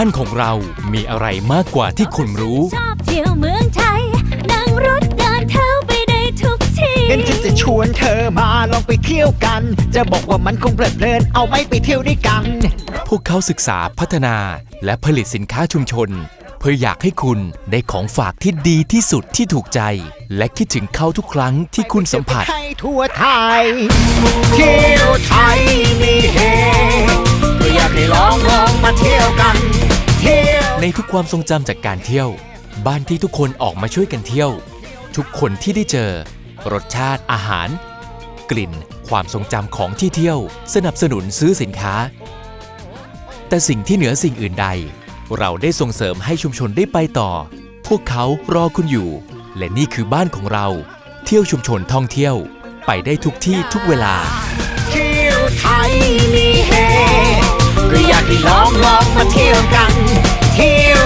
านของเรามีอะไรมากกว่าที่คุณรู้ ชอบเที่ยวเมืองไทย นั่งรถเดินเท้าไปได้ทุกที่งั้นฉันจะชวนเธอมาลองไปเที่ยวกัน จะบอกว่ามันคงเพลิดเพลินเอาไหม่ไปเที่ยวด้วยกัน พวกเขาศึกษาพัฒนาและผลิตสินค้าชุมชน เพื่ออยากให้คุณได้ของฝากที่ดีที่สุดที่ถูกใจ และคิดถึงเขาทุกครั้งที่คุณสัมผัส ให้ทั่วไทย เที่ยวไทยมีเฮก็อยากให้ลองลองมาเที่ยวกันเที่ยว ในทุกความทรงจำจากการเที่ยว บ้านที่ทุกคนออกมาช่วยกันเที่ยว ทุกคนที่ได้เจอ รสชาติอาหาร กลิ่นความทรงจำของที่เที่ยว สนับสนุนซื้อสินค้า แต่สิ่งที่เหนือสิ่งอื่นใด เราได้ส่งเสริมให้ชุมชนได้ไปต่อ พวกเขารอคุณอยู่ และนี่คือบ้านของเรา เที่ยวชุมชนท่องเที่ยว ไปได้ทุกที่ทุกเวลา เที่ยวไทยมีเฮก็อยากให้ลองลอง มาเที่ยวกัน เที่ยว